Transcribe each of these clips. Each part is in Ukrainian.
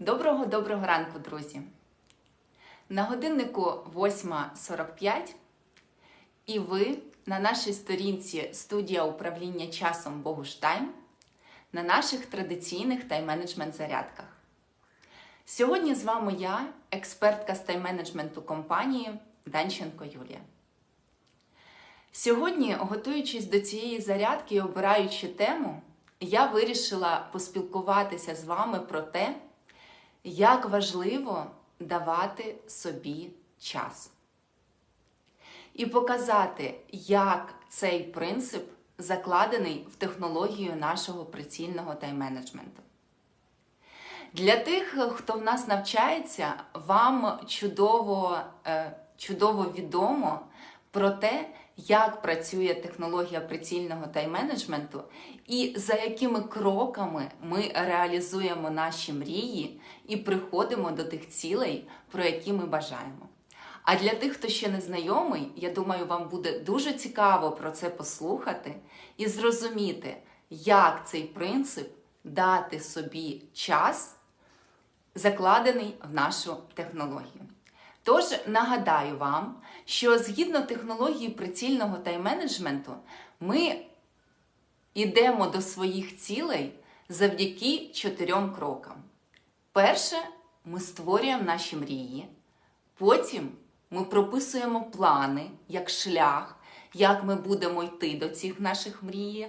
Доброго доброго ранку, друзі! На годиннику 8.45 і ви на нашій сторінці студія управління часом Богуштайм на наших традиційних тайм-менеджмент зарядках. Сьогодні з вами я, експертка з тайм-менеджменту компанії Данченко Юлія. Сьогодні, готуючись до цієї зарядки і обираючи тему, я вирішила поспілкуватися з вами про те, як важливо давати собі час. І показати, як цей принцип закладений в технологію нашого прицільного тайм-менеджменту. Для тих, хто в нас навчається, вам чудово, е, чудово відомо про те, як працює технологія прицільного тайм-менеджменту і за якими кроками ми реалізуємо наші мрії і приходимо до тих цілей, про які ми бажаємо. А для тих, хто ще не знайомий, я думаю, вам буде дуже цікаво про це послухати і зрозуміти, як цей принцип дати собі час, закладений в нашу технологію. Тож нагадаю вам, що згідно технології прицільного тайм-менеджменту, ми йдемо до своїх цілей завдяки чотирьом крокам. Перше, ми створюємо наші мрії, потім ми прописуємо плани як шлях, як ми будемо йти до цих наших мрій.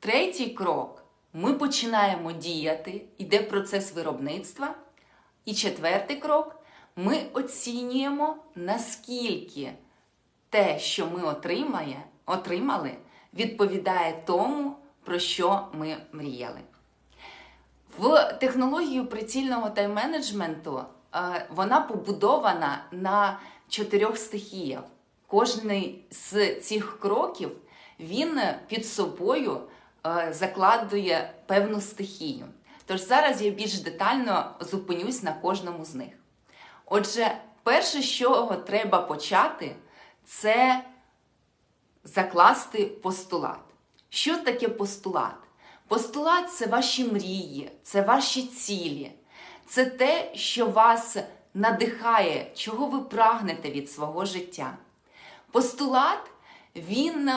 Третій крок ми починаємо діяти, йде процес виробництва. І четвертий крок ми оцінюємо, наскільки те, що ми отримає, отримали, відповідає тому, про що ми мріяли. В технологію прицільного тайм-менеджменту е, вона побудована на чотирьох стихіях. Кожний з цих кроків він під собою е, закладує певну стихію. Тож зараз я більш детально зупинюсь на кожному з них. Отже, перше, з чого треба почати, це закласти постулат. Що таке постулат? Постулат це ваші мрії, це ваші цілі, це те, що вас надихає, чого ви прагнете від свого життя. Постулат, він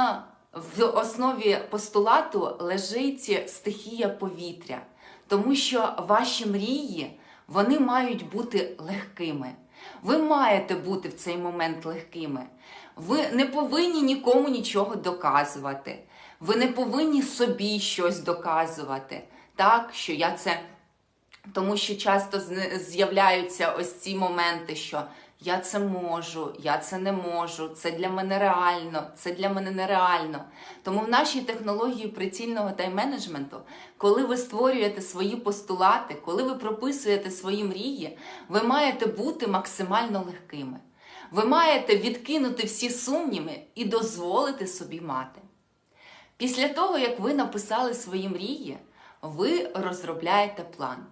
в основі постулату лежить стихія повітря, тому що ваші мрії вони мають бути легкими. Ви маєте бути в цей момент легкими. Ви не повинні нікому нічого доказувати. Ви не повинні собі щось доказувати. Так, що я це. Тому що часто з'являються ось ці моменти, що я це можу, я це не можу, це для мене реально, це для мене нереально. Тому в нашій технології прицільного тайм-менеджменту, коли ви створюєте свої постулати, коли ви прописуєте свої мрії, ви маєте бути максимально легкими. Ви маєте відкинути всі сумніви і дозволити собі мати. Після того, як ви написали свої мрії, ви розробляєте план.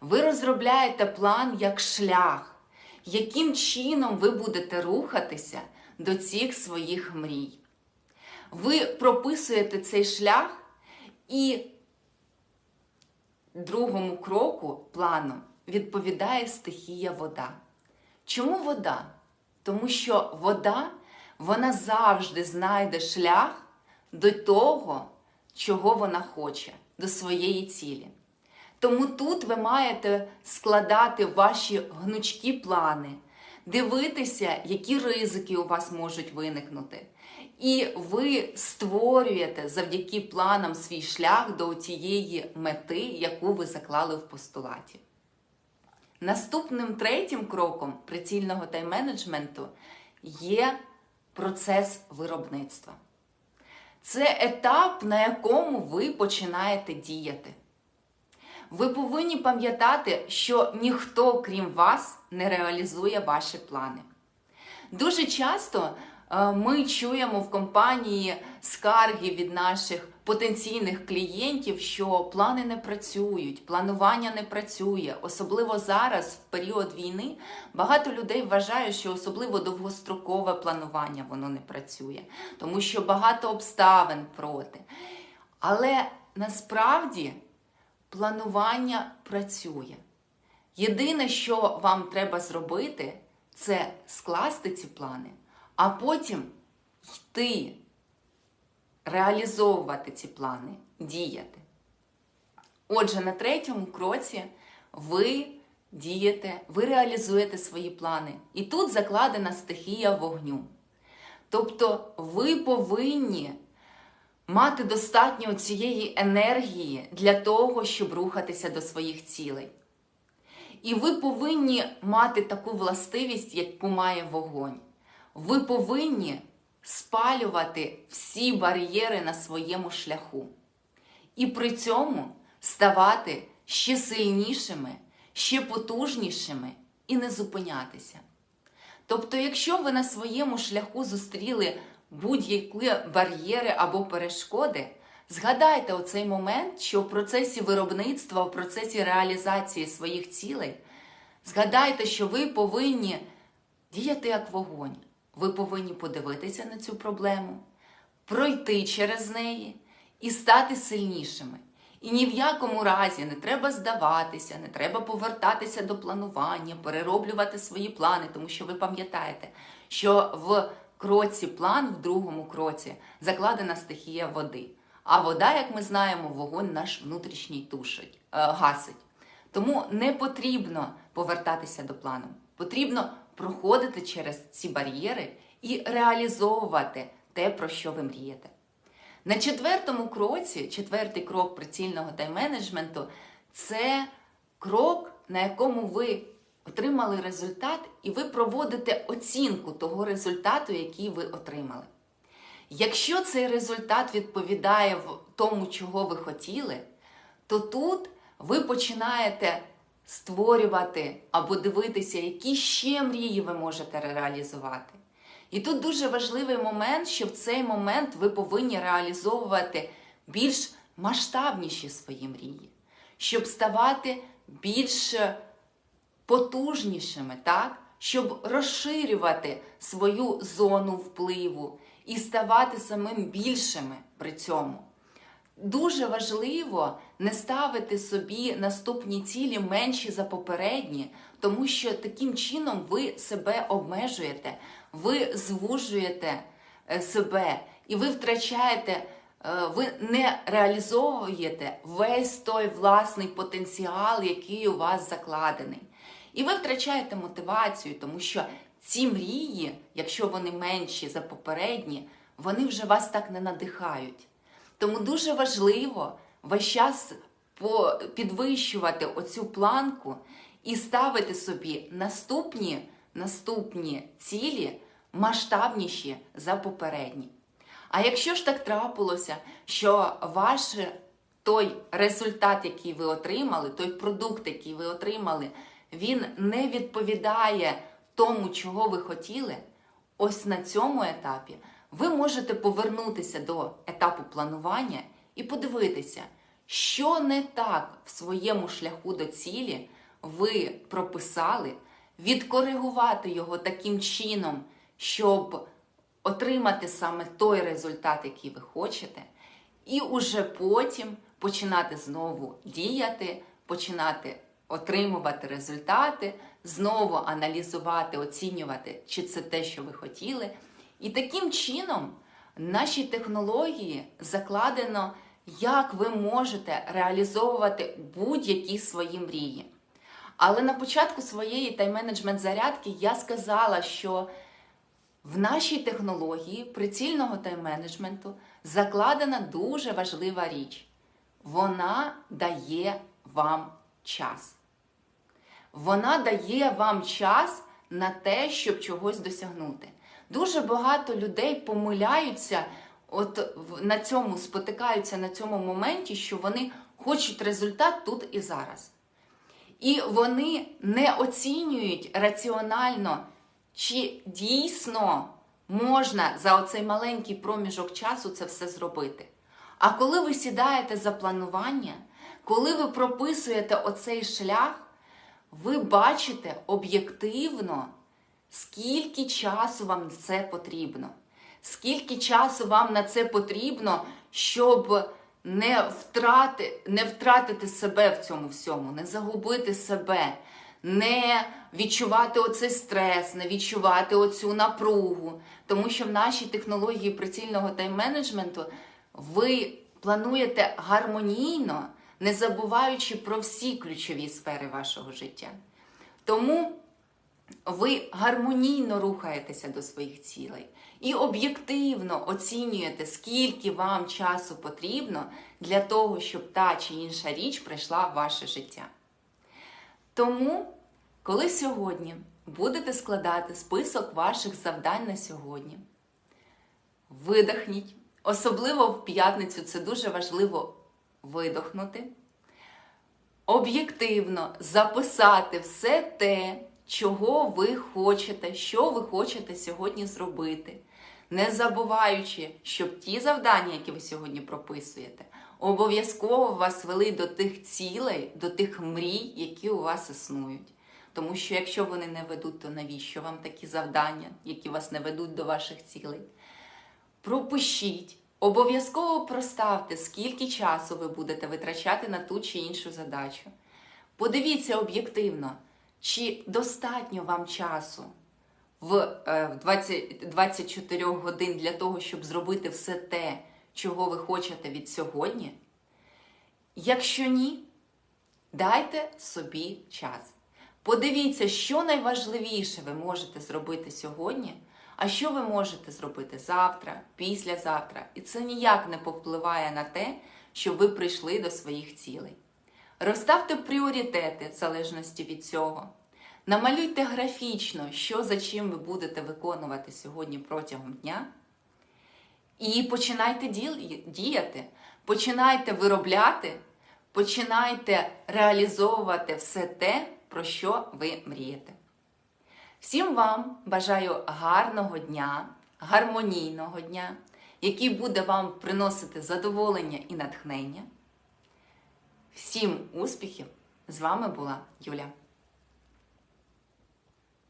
Ви розробляєте план як шлях яким чином ви будете рухатися до цих своїх мрій. Ви прописуєте цей шлях і другому кроку плану відповідає стихія вода. Чому вода? Тому що вода вона завжди знайде шлях до того, чого вона хоче, до своєї цілі. Тому тут ви маєте складати ваші гнучкі плани, дивитися, які ризики у вас можуть виникнути. І ви створюєте завдяки планам свій шлях до тієї мети, яку ви заклали в постулаті. Наступним третім кроком прицільного тайм-менеджменту є процес виробництва. Це етап, на якому ви починаєте діяти. Ви повинні пам'ятати, що ніхто, крім вас, не реалізує ваші плани. Дуже часто е, ми чуємо в компанії скарги від наших потенційних клієнтів, що плани не працюють, планування не працює. Особливо зараз, в період війни, багато людей вважають, що особливо довгострокове планування воно не працює, тому що багато обставин проти. Але насправді планування працює. Єдине, що вам треба зробити, це скласти ці плани, а потім йти, реалізовувати ці плани, діяти. Отже, на третьому кроці ви дієте, ви реалізуєте свої плани. І тут закладена стихія вогню. Тобто ви повинні мати достатньо цієї енергії для того, щоб рухатися до своїх цілей. І ви повинні мати таку властивість, яку має вогонь. Ви повинні спалювати всі бар'єри на своєму шляху. І при цьому ставати ще сильнішими, ще потужнішими і не зупинятися. Тобто, якщо ви на своєму шляху зустріли будь-які бар'єри або перешкоди, згадайте оцей момент, що в процесі виробництва, в процесі реалізації своїх цілей, згадайте, що ви повинні діяти як вогонь. Ви повинні подивитися на цю проблему, пройти через неї і стати сильнішими. І ні в якому разі не треба здаватися, не треба повертатися до планування, перероблювати свої плани, тому що ви пам'ятаєте, що в кроці план, в другому кроці, закладена стихія води. А вода, як ми знаємо, вогонь наш внутрішній тушить, е, гасить. Тому не потрібно повертатися до плану. Потрібно проходити через ці бар'єри і реалізовувати те, про що ви мрієте. На четвертому кроці, четвертий крок прицільного тайм-менеджменту це крок, на якому ви отримали результат, і ви проводите оцінку того результату, який ви отримали. Якщо цей результат відповідає тому, чого ви хотіли, то тут ви починаєте створювати або дивитися, які ще мрії ви можете реалізувати. І тут дуже важливий момент, що в цей момент ви повинні реалізовувати більш масштабніші свої мрії, щоб ставати більш потужнішими, так? щоб розширювати свою зону впливу і ставати самим більшими при цьому. Дуже важливо не ставити собі наступні цілі менші за попередні, тому що таким чином ви себе обмежуєте, ви звужуєте е, себе і ви втрачаєте, е, ви не реалізовуєте весь той власний потенціал, який у вас закладений. І ви втрачаєте мотивацію, тому що ці мрії, якщо вони менші за попередні, вони вже вас так не надихають. Тому дуже важливо весь час підвищувати оцю планку і ставити собі наступні, наступні цілі масштабніші за попередні. А якщо ж так трапилося, що ваш той результат, який ви отримали, той продукт, який ви отримали, він не відповідає тому, чого ви хотіли, ось на цьому етапі ви можете повернутися до етапу планування і подивитися, що не так в своєму шляху до цілі ви прописали, відкоригувати його таким чином, щоб отримати саме той результат, який ви хочете, і уже потім починати знову діяти, починати отримувати результати, знову аналізувати, оцінювати, чи це те, що ви хотіли. І таким чином наші технології закладено, як ви можете реалізовувати будь-які свої мрії. Але на початку своєї тайм-менеджмент зарядки я сказала, що в нашій технології прицільного тайм-менеджменту закладена дуже важлива річ. Вона дає вам час. Вона дає вам час на те, щоб чогось досягнути. Дуже багато людей помиляються, от на цьому спотикаються на цьому моменті, що вони хочуть результат тут і зараз. І вони не оцінюють раціонально, чи дійсно можна за оцей маленький проміжок часу це все зробити. А коли ви сідаєте за планування, коли ви прописуєте оцей шлях, ви бачите об'єктивно, скільки часу вам це потрібно. Скільки часу вам на це потрібно, щоб не, втрати, не втратити себе в цьому всьому, не загубити себе, не відчувати оцей стрес, не відчувати оцю напругу. Тому що в нашій технології прицільного тайм-менеджменту ви плануєте гармонійно, не забуваючи про всі ключові сфери вашого життя. Тому ви гармонійно рухаєтеся до своїх цілей і об'єктивно оцінюєте, скільки вам часу потрібно для того, щоб та чи інша річ прийшла в ваше життя. Тому, коли сьогодні будете складати список ваших завдань на сьогодні, видихніть, особливо в п'ятницю це дуже важливо видохнути, об'єктивно записати все те, чого ви хочете, що ви хочете сьогодні зробити, не забуваючи, щоб ті завдання, які ви сьогодні прописуєте, обов'язково вас вели до тих цілей, до тих мрій, які у вас існують. Тому що якщо вони не ведуть, то навіщо вам такі завдання, які вас не ведуть до ваших цілей? Пропишіть, обов'язково проставте, скільки часу ви будете витрачати на ту чи іншу задачу. Подивіться об'єктивно, чи достатньо вам часу в е, 20, 24 годин для того, щоб зробити все те, чого ви хочете від сьогодні. Якщо ні, дайте собі час. Подивіться, що найважливіше ви можете зробити сьогодні, а що ви можете зробити завтра, післязавтра. І це ніяк не повпливає на те, щоб ви прийшли до своїх цілей. Розставте пріоритети в залежності від цього. Намалюйте графічно, що за чим ви будете виконувати сьогодні протягом дня. І починайте діяти, починайте виробляти, починайте реалізовувати все те, про що ви мрієте. Всім вам бажаю гарного дня, гармонійного дня, який буде вам приносити задоволення і натхнення. Всім успіхів! З вами була Юля.